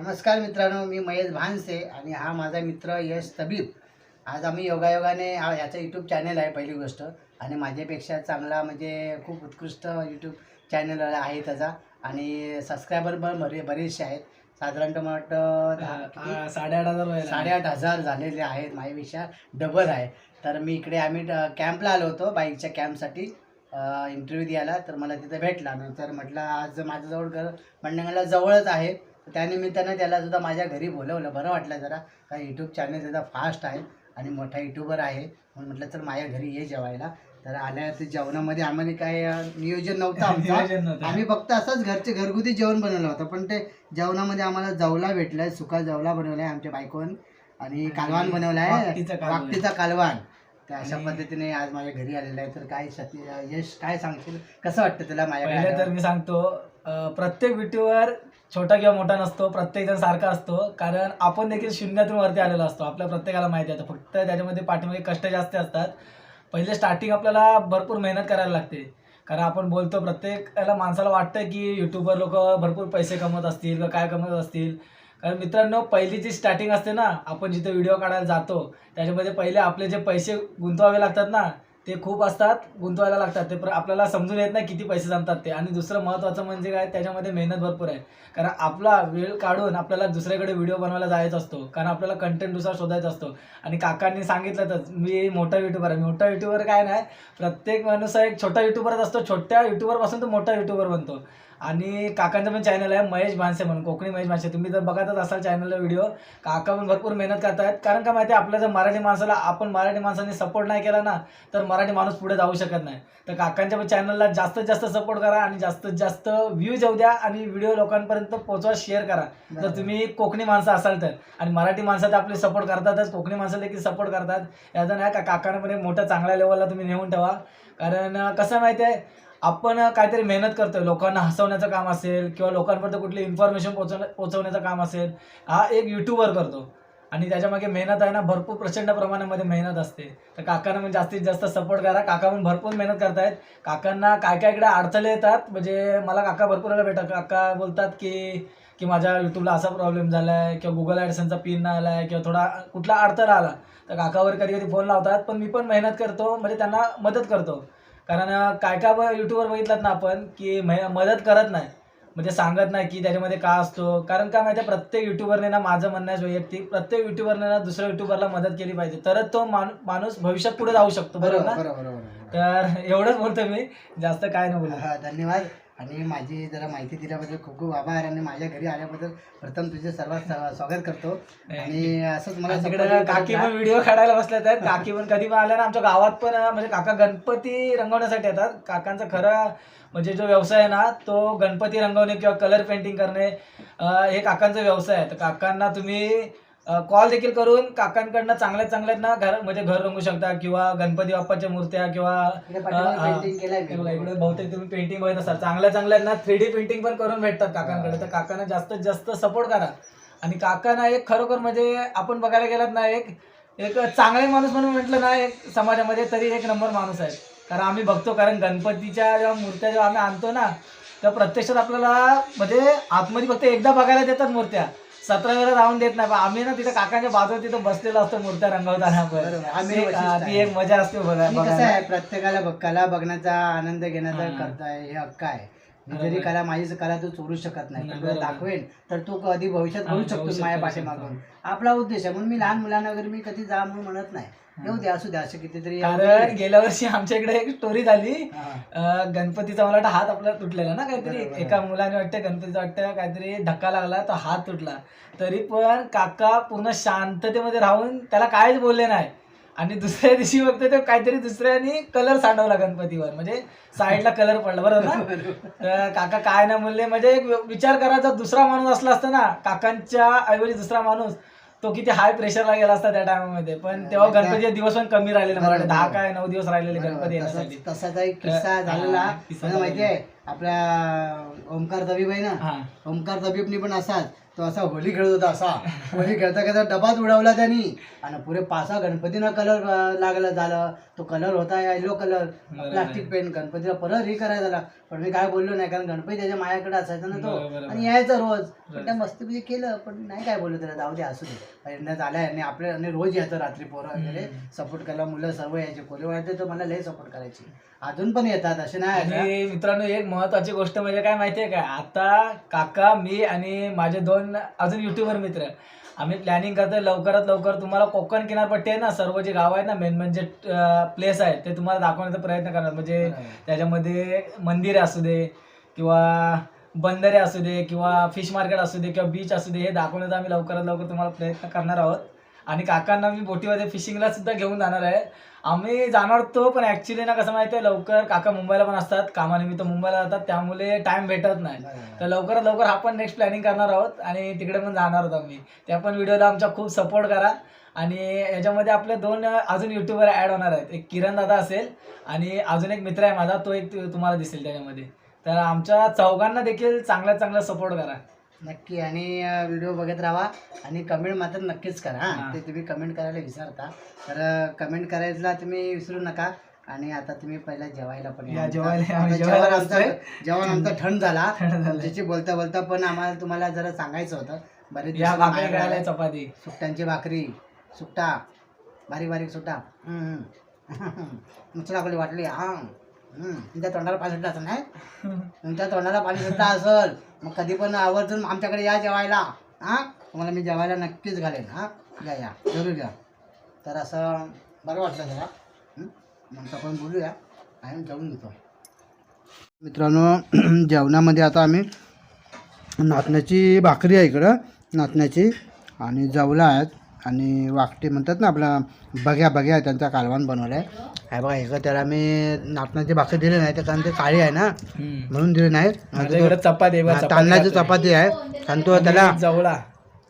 नमस्कार मित्रांनो मी महेश भानसे आणि हा माझा मित्र यश तबीब. आज आम्ही योगायोगाने हा- याचा यूट्यूब चॅनल आहे पहिली गोष्ट. आणि माझ्यापेक्षा चांगला म्हणजे खूप उत्कृष्ट यूट्यूब चॅनल आहे त्याचा. आणि सबस्क्रायबर पण बरे बरेचसे आहेत. साधारणतः मला वाटतं? साडेआठ हजार. साडेआठ हजार झालेले आहेत माझ्यापेक्षा. डबल आहे. तर मी इकडे आम्ही कॅम्पला आलो होतो बाईकच्या कॅम्पसाठी इंटरव्ह्यू द्यायला. तर मला तिथं भेटला. नंतर म्हटलं आज माझ्याजवळ घर मंडंगला जवळच आहे. त्यानिमित्तानं त्याला सुद्धा माझ्या घरी बोलवलं. बरं वाटलं जरा. कारण यूट्यूब चॅनल त्याचा फास्ट आहे आणि मोठा यूट्यूबर आहे. म्हणून म्हटलं तर माझ्या घरी ये जेवायला. तर आल्या ते जेवणामध्ये आम्हाला काय नियोजन नव्हतं आमचं. आम्ही फक्त असंच घरचे घरगुती जेवण बनवलं होतं. पण ते जेवणामध्ये आम्हाला जवला भेटलाय सुका जवला बनवलाय आमच्या बायकोन. आणि कालवान बनवलाय. कालवान. वाकटीचा कालवान. तर अशा पद्धतीने आज माझ्या घरी आलेला आहे. तर काय यश काय सांगशील? कसं वाटतं तुला माझ्याकडे पहिले तर? मी सांगतो प्रत्येक विटीवर छोटा किंवा मोठा नसतो प्रत्येक जण सारखा असतो. कारण आपण देखील शून्यातून वरती आलेला असतो. आपल्या प्रत्येकाला माहिती आहे. फक्त त्याच्यामध्ये पाठीमागे कष्ट जास्त असतात. पहिले स्टार्टिंग आपल्याला भरपूर मेहनत करायला लागते. कारण आपण बोलतो प्रत्येकाला माणसाला वाटतं की युट्यूबर लोक भरपूर पैसे कमवत असतील किंवा काय कमवत असतील. कारण मित्रांनो पहिली जी स्टार्टिंग असते ना आपण जिथे व्हिडिओ काढायला जातो त्याच्यामध्ये पहिले आपले जे पैसे गुंतवावे लागतात ना ते खूप असतात गुंतवायला लागतात. ते प्र- आपल्याला समजून येत नाही किती पैसे जमतात ते. आणि दुसरं महत्त्वाचं म्हणजे काय त्याच्यामध्ये मेहनत भरपूर आहे. कारण आपला वेळ काढून आपल्याला दुसऱ्याकडे व्हिडिओ बनवायला जायचा असतो. कारण आपल्याला कंटेंट दुसरा शोधायचा असतो. आणि काकांनी सांगितलंच मी मोठा युट्यूबर आहे. मोठा युट्यूबर काय नाही प्रत्येक माणूस हा एक छोटा युट्यूबरच असतो. छोट्या युट्यूबरपासून तो मोठा युट्यूबर बनतो. आणि काकांचं पण चॅनल आहे महेश भानसे म्हणून कोकणी महेश भानसे. तुम्ही जर बघतच असाल चॅनलला व्हिडिओ काका पण भरपूर मेहनत करतायत. कारण का माहिती आहे आपल्या जर मराठी माणसाला आपण मराठी माणसांनी सपोर्ट नाही केला ना तर मराठी माणूस पुढे जाऊ शकत नाही. तर काकांच्या पण चॅनलला जास्तीत जास्त सपोर्ट करा आणि जास्तीत जास्त व्ह्यूज येऊ द्या आणि व्हिडिओ लोकांपर्यंत पोहोचवा शेअर करा. जर. तुम्ही कोकणी माणसं असाल तर. आणि मराठी माणसात आपले सपोर्ट करतातच कोकणी माणसं देखील सपोर्ट करतात. याचा नाही का काकांना पण एक चांगल्या लेवलला तुम्ही नेऊन ठेवा. कारण कसं माहिती आहे आपण काहीतरी मेहनत करतोय लोकांना हसवण्याचं काम असेल किंवा लोकांपर्यंत कुठली इन्फॉर्मेशन पोहोचवण्या पोचवण्याचं काम असेल हा एक युट्यूबर करतो. आणि त्याच्यामागे मेहनत आहे ना भरपूर प्रचंड प्रमाणामध्ये मेहनत असते. तर काकांना म्हणजे जास्तीत जास्त सपोर्ट करा. काका पण भरपूर मेहनत करतायत. काकांना काय काय इकडे अडथळे येतात म्हणजे मला काका भरपूर वेळा भेटतात. काका बोलतात की की माझ्या यूट्यूबला असा प्रॉब्लेम झाला आहे किंवा गुगल ॲडसनचा पिन नाही आला आहे किंवा थोडा कुठला अडथळा आला तर काकावर कधी कधी फोन लावतात. पण मी पण मेहनत करतो म्हणजे त्यांना मदत करतो. कारण काय काय युट्यूबवर बघितलात ना आपण की मदत करत नाही. म्हणजे सांगत नाही की त्याच्यामध्ये का असतो. कारण काय माहिती आहे प्रत्येक युट्यूबरने ना माझं म्हणणं आहे वैयक्तिक प्रत्येक युट्यूबरने ना दुसऱ्या युट्यूबरला मदत केली पाहिजे. तरच तो माणू- माणूस भविष्यात पुढे जाऊ शकतो. बरोबर ना? तर एवढंच बोलतो मी. जास्त काय नाही बोलत हा, धन्यवाद. आणि माझी जरा माहिती दिल्याबद्दल खूप खूप आभार आणि माझ्या घरी आल्याबद्दल प्रथम तुझे सर्वात स्वागत करतो. आणि असंच मला काकी पण व्हिडिओ काढायला बसल्यात आहेत. काकी पण कधी पण आल्या ना आमच्या गावात पण म्हणजे काका गणपती रंगवण्यासाठी येतात. काकांचा खरा म्हणजे जो व्यवसाय आहे ना तो गणपती रंगवणे किंवा कलर पेंटिंग करणे हे काकांचा व्यवसाय आहे. तर काकांना तुम्ही कॉल देखील करून काकांकडनं चांगल्यात चांगल्यात ना घर म्हणजे घर रंगू शकता किंवा गणपती बाप्पाच्या मूर्त्या किंवा इकडे पाठीमागे painting केलंय हे बघा, मी. इकडे बहुतेक तुम्ही पेंटिंग बघत असाल. चांगल्या चांगल्या ना थ्री डी पेंटिंग पण करून भेटतात काकांकडे. तर काकांना जास्तीत जास्त सपोर्ट करा. आणि काकांना एक खरोखर म्हणजे आपण बघायला गेलात ना एक एक चांगले माणूस म्हणून म्हटलं ना एक समाजामध्ये तरी एक नंबर माणूस आहे. कारण आम्ही बघतो कारण गणपतीच्या जेव्हा मूर्त्या जेव्हा आम्ही आणतो ना तर प्रत्यक्षात आपल्याला म्हणजे आतमध्ये फक्त एकदा बघायला देतात मूर्त्या. सतरा वेळा राहून देत नाही पण आम्ही ना तिथं काकांच्या बाजूला तिथं बसलेलो असतो मूर्त्या रंगवताना. बरोबर. आम्ही ती-. एक मजा असते बघा आणि कसं बघायला. आहे प्रत्येकाला बघ कला बघण्याचा आनंद घेण्याचा हा. करताय हे हक्क आहे मी जरी. कला माझी कला तू चोरू शकत नाही पण तुला बरोबर. दाखवेन तर तू कधी भविष्यात हा, करू शकतो भविष्यात माझ्या करू पाठीमागून. आपला उद्देश आहे म्हणून मी लहान मुलांना वगैरे मी कधी जा म्हणून म्हणत नाही येऊ दे असू दे असं कितीतरी कारण गेल्या वर्षी आमच्या इकडे एक स्टोरी झाली. अं, गणपतीचा मला वाटतं हात आपला तुटलेला ना काहीतरी. बरोबर. एका मुलाने वाटतं गणपतीचा वाटतं काहीतरी धक्का लागला तो हात तुटला. तरी पण काका पूर्ण शांततेमध्ये राहून त्याला काहीच बोलले नाही. आणि दुसऱ्या दिवशी बघतो ते काहीतरी दुसऱ्यानी कलर सांडवला गणपतीवर. म्हणजे साईडला कलर पडला बरोबर ना? तर काका काय नाही बोलले म्हणजे एक विचार करायचा दुसरा माणूस असला असता ना काकांच्या ऐवजी दुसरा माणूस तो किती हाय प्रेशरला गेला असता त्या टायमामध्ये पण तेव्हा गणपतीचे दिवस पण कमी राहिलेले मला वाटतं. दहा काय नऊ दिवस राहिलेले गणपती येण्यासाठी. तसाचा एक किस्सा हा, झालेला. किस्सा मला माहिती. आहे आपला ओमकार दबीब आहे ना हा. ओमकार दबीबनी पण असाच तो असा होली खेळत होता असा. होली खेळता खेळता डबाच उडवला त्यांनी. आणि पुरे पासा गणपतीनं कलर लागला झालं. तो कलर होता येलो कलर. प्लास्टिक पेन गणपतीला परत हे करायला झाला पण मी काय बोललो नाही कारण गणपती त्याच्या मायाकडे असायचा ना तो. आणि यायचा रोज. पण त्या मस्तीपैकी केलं पण नाही काय बोललो त्याला जाऊ दे असू दे. यंदा झालाय आणि आपल्या आणि रोज यायचं रात्री पोरं वगैरे. सपोर्ट करायला मुलं सर्व यायचे. कोणी वाटते तर मला लय सपोर्ट करायची. अजून पण येतात असे नाही मित्रांनो एक महत्वाची गोष्ट म्हणजे काय माहितीये का? आता काका मी आणि माझे दोन अजून युट्यूबर मित्र. आम्ही प्लॅनिंग करतोय. लवकरात लवकर तुम्हाला कोकण किनारपट्टी आहे ना सर्व जे गाव आहेत ना मेन म्हणजे प्लेस आहे ते तुम्हाला दाखवण्याचा प्रयत्न करणार. म्हणजे त्याच्यामध्ये मंदिरे असू दे किंवा बंदरे असू दे किंवा फिश मार्केट असू दे किंवा बीच असू दे हे दाखवण्याचा आम्ही लवकरात लवकर तुम्हाला प्रयत्न करणार आहोत. आणि काकांना मी बोटीमध्ये फिशिंगला सुद्धा घेऊन जाणार आहे. आम्ही जाणार तो पण ऍक्च्युली ना कसं माहिती आहे लवकर काका मुंबईला पण असतात. कामानिमित्त मुंबईला जातात त्यामुळे टाइम भेटत नाही. तर लवकरात लवकर हा पण नेक्स्ट प्लॅनिंग करणार आहोत आणि तिकडे पण जाणार आहोत आम्ही. त्या पण व्हिडिओला आमचा खूप सपोर्ट करा. आणि याच्यामध्ये आपले दोन अजून युट्यूबर ऍड होणार आहेत. एक किरण दादा असेल आणि अजून एक मित्र आहे माझा तो एक तुम्हाला दिसेल त्याच्यामध्ये. तर आमच्या चौघांना देखील चांगल्यात चांगला सपोर्ट करा. नक्की. आणि व्हिडिओ बघत राहा आणि कमेंट मात्र नक्कीच करा. हा. ते तुम्ही कमेंट करायला विसरता. तर कमेंट करायला तुम्ही विसरू नका. आणि आता तुम्ही पहिला जेवायला पण या, जेवायला- जेवण. जेवण आमचा थंड झाला. तुमच्याशी बोलता बोलता पण आम्हाला तुम्हाला जरा सांगायचं होतं. बरेच. चपाती. सुट्ट्यांची भाकरी. सुट्टा. बारीक बारीक सुट्टा. कोणी वाटली. हा. तुमच्या तोंडाला पाणी सुटलं असं नाही. तुमच्या तोंडाला पाणी सुटलं असेल. मग कधी पण आवर्जून आमच्याकडे या जेवायला. हा? तुम्हाला मी जेवायला नक्कीच घालेन. हा? या या. जरूर या. तर असं बरं वाटलं जरा. हं? मग आपण बोलूया. आणि जेवून घेतो. मित्रांनो जेवणामध्ये आता आम्ही नाचण्याची भाकरी आहे इकडं. नाचण्याची आणि जवला आहेत. आणि वाकटे म्हणतात ना आपला बघ्या बघ्या त्यांचा कालवान बनवला आहे हे बघा इकडं त्याला मी नाचण्याची भाकरी दिली नाही तर कारण ते काळी आहे ना म्हणून दिली नाही. माझ्याकडे चपाती आहे बघ, हा, तांदळाची. चपाती आहे आणि तो त्याला जवळा.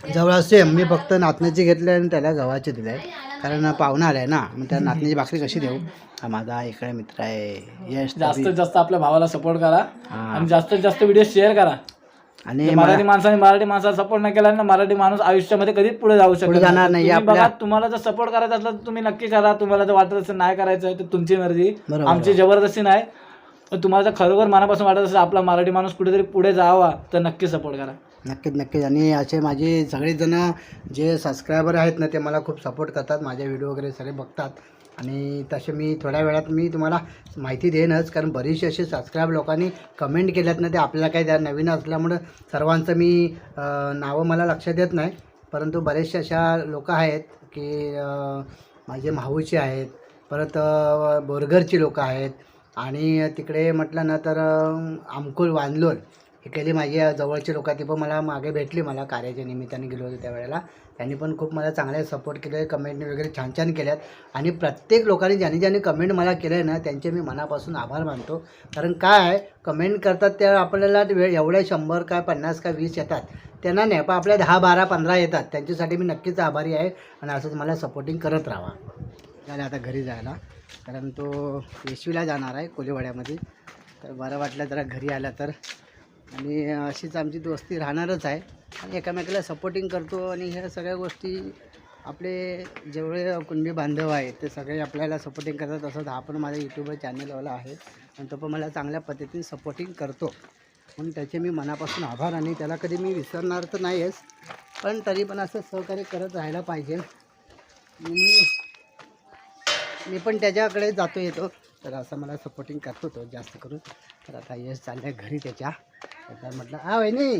जवळ सेम मी फक्त नाचण्याची घेतली आणि त्याला गव्हाची दिली आहे. कारण पाहुणा आलाय ना मग त्या नाचण्याची भाकरी कशी देऊ? हा माझा इकडे मित्र आहे यश जास्तीत जास्त आपल्या भावाला सपोर्ट करा हा. आणि जास्तीत जास्त व्हिडिओ शेअर करा. आणि मराठी माणसाने मराठी माणसाला सपोर्ट नाही केला ना मराठी माणूस आयुष्यामध्ये कधीच पुढे जाऊ शकत पुढे जाणार नाही. आपल्या- बघा तुम्हाला जर सपोर्ट करायचा असला तर तुम्ही नक्की करा. तुम्हाला जर वाटत असेल नाही करायचं तर तुमची मर्जी. बरोबर. आमची जबरदस्ती नाही. पण तुम्हाला जर खरोखर मनापासून वाटत असेल आपला मराठी माणूस कुठेतरी पुढे जावा तर नक्की सपोर्ट करा. नक्कीच नक्कीच. आणि असे माझे सगळेजण जे सबस्क्रायबर आहेत ना ते मला खूप सपोर्ट करतात. माझे व्हिडिओ वगैरे सगळे बघतात. आणि तसे मी थोड्या वेळात मी तुम्हाला माहिती देईनच कारण बरीचशी असे सबस्क्राईब लोकांनी कमेंट केल्यात ना ते आपल्याला काही त्या नवीन असल्यामुळं सर्वांचं मी नावं मला लक्षात येत नाही. परंतु बरेचसे अशा लोकं आहेत की माझे माहूचे आहेत परत बोरघरची बोरगरची आहेत. आणि तिकडे म्हटलं ना तर आमकुल वांदलोल इकडली माझी जवळची लोक ती पण मला मागे भेटली मला कार्याच्या निमित्ताने गेलो होतो त्यावेळेला. त्यांनी पण खूप मला चांगले सपोर्ट केले कमेंटने वगैरे छान छान केल्यात. आणि प्रत्येक लोकांनी ज्यांनी ज्यांनी कमेंट मला केलं आहे ना त्यांचे मी मनापासून आभार मानतो. कारण काय आहे कमेंट करतात त्या आपल्याला वेळ एवढ्या शंभर काय पन्नास काय वीस येतात. त्यांना नाही पण आपल्या दहा बारा पंधरा येतात. त्यांच्यासाठी मी नक्कीच आभारी आहे आणि असंच मला सपोर्टिंग करत राहा. झालं आता घरी जायला. कारण तो येशवीला जाणार आहे कोलीवाड्यामध्ये. तर बरं वाटलं जरा घरी आला तर. आणि अशीच आमची दोस्ती राहणारच आहे. आणि एकामेकाला सपोर्टिंग करतो आणि ह्या सगळ्या गोष्टी आपले जेवढे कुणबी बांधव आहेत ते सगळे आपल्याला सपोर्टिंग करतात. तसंच हा पण माझा यूट्यूबवर चॅनलवाला आहे आणि तो पण मला चांगल्या पद्धतीने सपोर्टिंग करतो. म्हणून त्याचे मी मनापासून आभार आणि त्याला कधी मी विसरणार तर नाही आहेच पण तरी पण असं सहकार्य करत राहायला पाहिजे. मी मी पण त्याच्याकडे जातो येतो. तर असं मला सपोर्टिंग करतो तो जास्त करून. तर आता यश चाललंय घरी त्याच्या. तर म्हटलं हा वहिनी.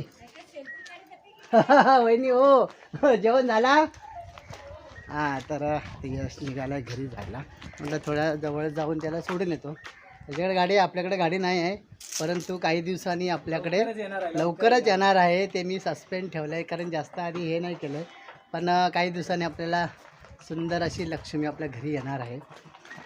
वहिनी हो. जेवण झाला? हां तर यश निघाला घरी जायला. म्हटलं थोड्या जवळ जाऊन त्याला सोडून येतो. त्याच्याकडे गाडी आपल्याकडे गाडी नाही आहे. परंतु काही दिवसांनी आपल्याकडे. लवकरच येणार आहे ते मी सस्पेंड ठेवलं आहे कारण जास्त आधी हे नाही केलं पण काही दिवसांनी आपल्याला सुंदर अशी लक्ष्मी आपल्या घरी येणार आहे.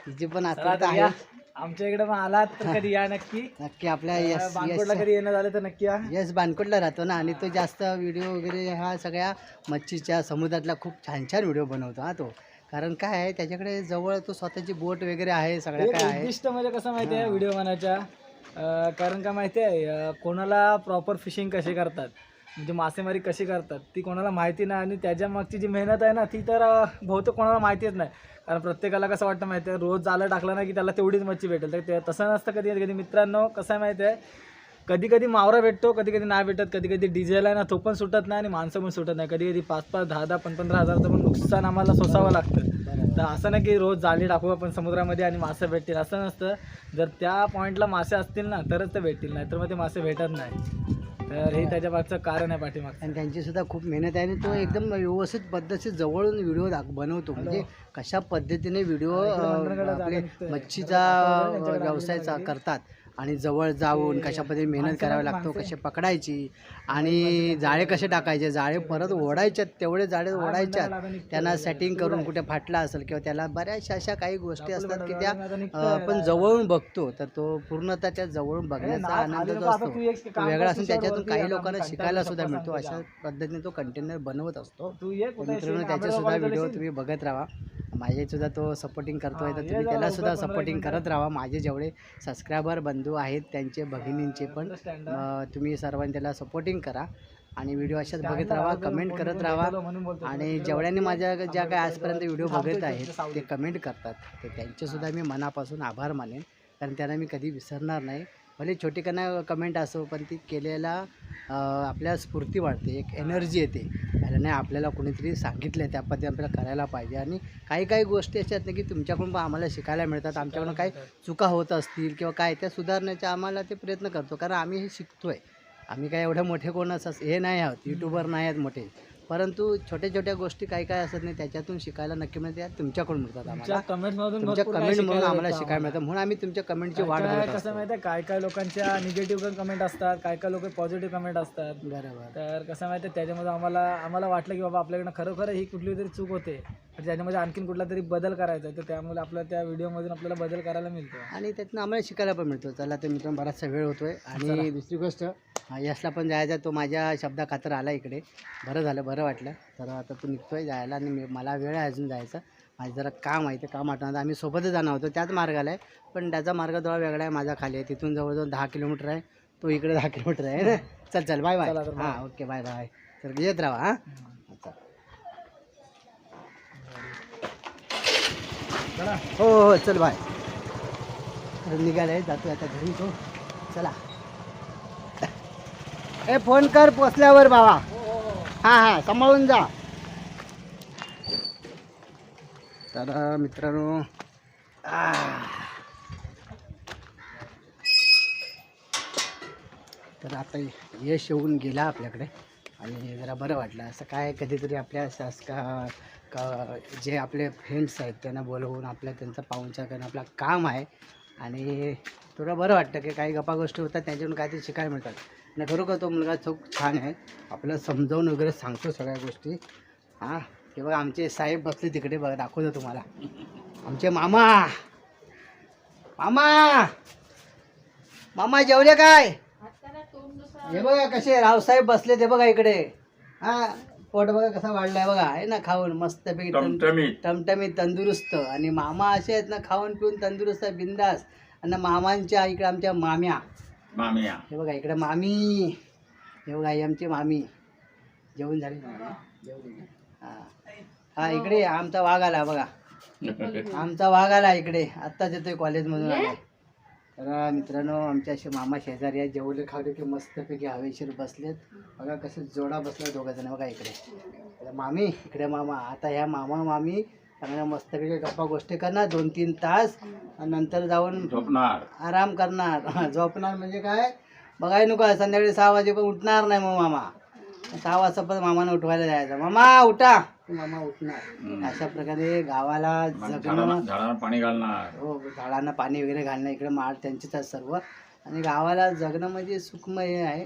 तिची पण या. आहे. आमच्या इकडे पण आलात तर कधी या नक्की. नक्की आपल्या यस बांकोडला कधी येणं झालं तर नक्की या. यस राहतो ना. आणि तो जास्त व्हिडिओ वगैरे ह्या सगळ्या मच्छीच्या समुद्रातला खूप छान छान व्हिडिओ बनवतो हा तो. कारण काय आहे त्याच्याकडे जवळ तो स्वतःची बोट वगैरे आहे सगळ्या एक काय आहे. उद्दिष्ट म्हणजे कसं माहिती आहे व्हिडिओ बनायच्या? अं, कारण का माहिती आहे अं, कोणाला प्रॉपर फिशिंग कशी करतात? म्हणजे मासेमारी कशी करतात ती कोणाला माहिती नाही आणि त्याच्या मागची जी मेहनत आहे ना ती तर बहुतेक कोणाला माहितीच नाही. कारण प्रत्येकाला कसं वाटतं माहिती आहे रोज जाळं टाकलं ना की त्याला तेवढीच मच्छी भेटेल. तर ते तसं नसतं कधी कधी. मित्रांनो कसं आहे माहिती आहे कधी कधी मावरा भेटतो कधी कधी नाही भेटत कधी कधी डिझेल आहे ना तो पण सुटत नाही आणि माणसं पण सुटत नाही. कधी कधी पाच पाच दहा दहा पण पंधरा हजारचं पण नुकसान आम्हाला सोसावं लागतं. तर असं नाही की रोज जाळी टाकू आपण समुद्रामध्ये आणि मासे भेटतील असं नसतं. जर त्या पॉईंटला मासे असतील ना तरच ते भेटतील नाही तर मग ते मासे भेटत नाही. तर हे त्याच्या मागचं कारण आहे पाठीमागचं. आणि त्यांची सुद्धा खूप मेहनत आहे आणि तो एकदम व्यवस्थित पद्धतीत जवळून व्हिडिओ दाख बनवतो. म्हणजे कशा पद्धतीने व्हिडिओ आपले मच्छीचा व्यवसाय करतात. आणि जवळ जाऊन कशा पद्धतीने मेहनत करावी लागतो कसे पकडायची आणि जाळे कसे टाकायचे? जाळे परत ओढायच्यात तेवढे जाळे ओढायच्यात. त्यांना सेटिंग करून कुठे फाटला असेल किंवा त्याला बऱ्याचशा अशा काही गोष्टी असतात की त्या आपण जवळून बघतो तर तो पूर्णतः त्या जवळून बघण्याचा आनंद जो असतो. तो वेगळा असून त्याच्यातून काही लोकांना शिकायला सुद्धा मिळतो अशा पद्धतीने तो कंटेनर बनवत असतो मित्रांनो त्याचे सुद्धा व्हिडिओ तुम्ही बघत राहा. माझे सुद्धा तो सपोर्टिंग करतोय तर तुम्ही त्याला सुद्धा सपोर्टिंग करत राहा. माझे जेवढे सबस्क्रायबर बंधू आहेत त्यांचे भगिनींचे पण तुम्ही सर्वांनी त्याला सपोर्टिंग करा आणि व्हिडिओ अशाच बघत राहा कमेंट करत राहा. आणि जेवढ्यांनी माझ्या ज्या काय आजपर्यंत व्हिडिओ बघत आहेत ते कमेंट करतात. तर त्यांचे सुद्धा मी मनापासून आभार मानेन कारण त्यांना मी कधी विसरणार नाही. भले छोटी कना कमेंट असो पण ती केलेला आपल्या स्फूर्ती वाढते एक एनर्जी येते. अरे नाही आपल्याला कोणीतरी सांगितलं आहे त्या पद्धती आपल्याला करायला पाहिजे. आणि काही काही गोष्टी अशा आहेत ना की तुमच्याकडून पण आम्हाला शिकायला मिळतात. आमच्याकडून काही चुका होत असतील किंवा काय त्या सुधारण्याचे आम्हाला ते प्रयत्न करतो. कारण आम्ही हे शिकतो आहे आम्ही काय एवढे मोठे कोण असं हे नाही आहोत. यूट्यूबर नाही आहेत मोठे. परंतु छोट्या छोट्या गोष्टी काही काय असत नाही त्याच्यातून शिकायला नक्की मिळते. तुमच्याकडून मिळतात तुमच्या आम्हाला कमेंट तुमच्या म्हणून आम्हाला शिकायला मिळतं. म्हणून आम्ही तुमच्या कमेंटची वाट काय बघत कसं माहिती आहे काय काय लोकांच्या निगेटिव्ह पण कमेंट असतात काय काय लोक पॉझिटिव्ह कमेंट असतात. बरोबर. तर कसं माहिती आहे त्याच्यामध्ये आम्हाला आम्हाला वाटलं की बाबा आपल्याकडनं खरोखर ही कुठली तरी चूक होते. त्याच्यामध्ये आणखीन कुठला तरी बदल करायचा आहे तर त्यामुळे आपल्या त्या व्हिडिओमधून आपल्याला बदल करायला मिळतो. आणि त्यातनं आम्हाला शिकायला पण मिळतो. चला तर मित्रांनो बराचसा वेळ होतोय. आणि दुसरी गोष्ट यशला पण जायचा तो माझ्या शब्दा खातर आला इकडे. बरं झालं बरं वाटलं. तर आता तू निघतोय जायला आणि मी- मला वेळ आहे अजून जायचं. माझं जरा काम आहे ते काम आठवणार आम्ही सोबतच जाणार होतो त्याच मार्गाला आहे. पण त्याचा मार्ग थोडा वेगळा आहे माझा खाली आहे. तिथून जवळजवळ दहा किलोमीटर आहे. तो इकडे दहा किलोमीटर आहे ना? चल चल बाय बाय हां ओके बाय बाय तर येत राहा हां? हो हो चल बाय तर निघालाय जातो आता घरी तो. चला. ए फोन कर पोचल्यावर बाबा. हां हां सांभाळून जा. तर मित्रांनो. तर आता यश येऊन गेला आपल्याकडे. आणि जरा बरं वाटलं. असं काय कधीतरी आपल्या शासका का जे आपले फ्रेंड्स आहेत त्यांना बोलवून आपल्या त्यांचा पाहुणचार करणं आपलं काम आहे. आणि थोडं बरं वाटतं की काही गप्पा गोष्टी होतात त्यांच्याकडून काहीतरी शिकायला मिळतात. आणि खरोखर तो मुलगा खूप छान आहे. आपल्याला समजावून वगैरे सांगतो सगळ्या गोष्टी. हां हे बघा आमचे साहेब बसले तिकडे बघा दाखवतो तुम्हाला. आमचे मामा. मामा! मामा जेवले काय? हे बघा कसे रावसाहेब बसले ते बघा इकडे. हा पोट बघा कसा वाढलाय बघा. आहे ना खाऊन मस्त टमटमीत. टमटमीत तंदुरुस्त. आणि मामा असे आहेत ना खाऊन पिऊन तंदुरुस्त बिंदास. आणि मामांच्या इकडे आमच्या माम्या. मामिया हे बघा इकडे मामी. हे बघा ही आमची मामी. जेवण झाले. ना ना? हा. हा इकडे आमचा वाघ आला बघा. आमचा वाघ आला इकडे. आत्ताच येतोय कॉलेजमधून आला. तर मित्रांनो आमच्या असे मामा शेजारी आहेत जेवले खावले की मस्तपैकी हवेशीर बसलेत. बघा कसे जोडा बसले दोघं जण बघा इकडे. मामी इकडे मामा. आता ह्या मामा मामी चांगल्या मस्तपैकी गप्पा गोष्टी करणार दोन तीन तास आणि नंतर जाऊन झोपणार. आराम करणार. झोपणार म्हणजे काय? बघाय नको संध्याकाळी सहा वाजे पण उठणार नाही मग मामा. सहा वाजता पण मामानं उठवायला जायचं. मामा उठा. मामा उठणार. अशा प्रकारे गावाला जगणं झाडांना पाणी घालणार. हो झाडांना पाणी वगैरे घालणं इकडे माळ त्यांचेच आहे सर्व. आणि गावाला जगणं म्हणजे सुखमय आहे.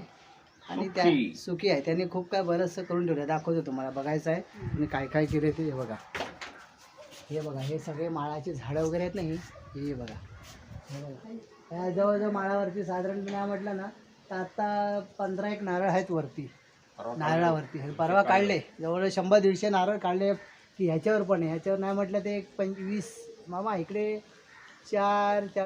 आणि त्या सुखी. सुखी आहे. त्यांनी खूप काय बरंचसं करून ठेवलं दाखवतो तुम्हाला. बघायचं आहे. आणि काय काय केलं ते हे बघा. हे बघा हे सगळे माळाची झाडं वगैरे आहेत ना ही? बघा. हे बघा. जवळजवळ माळावरती साधारणपणे नाही म्हटलं ना तर आता पंधरा एक नारळ आहेत वरती. नारळावरती. परवा काढले. जवळ शंभर दीडशे नारळ काढले की ह्याच्यावर पण आहे. ह्याच्यावर नाही म्हटलं ते एक पंचवीस. मामा इकडे चार चार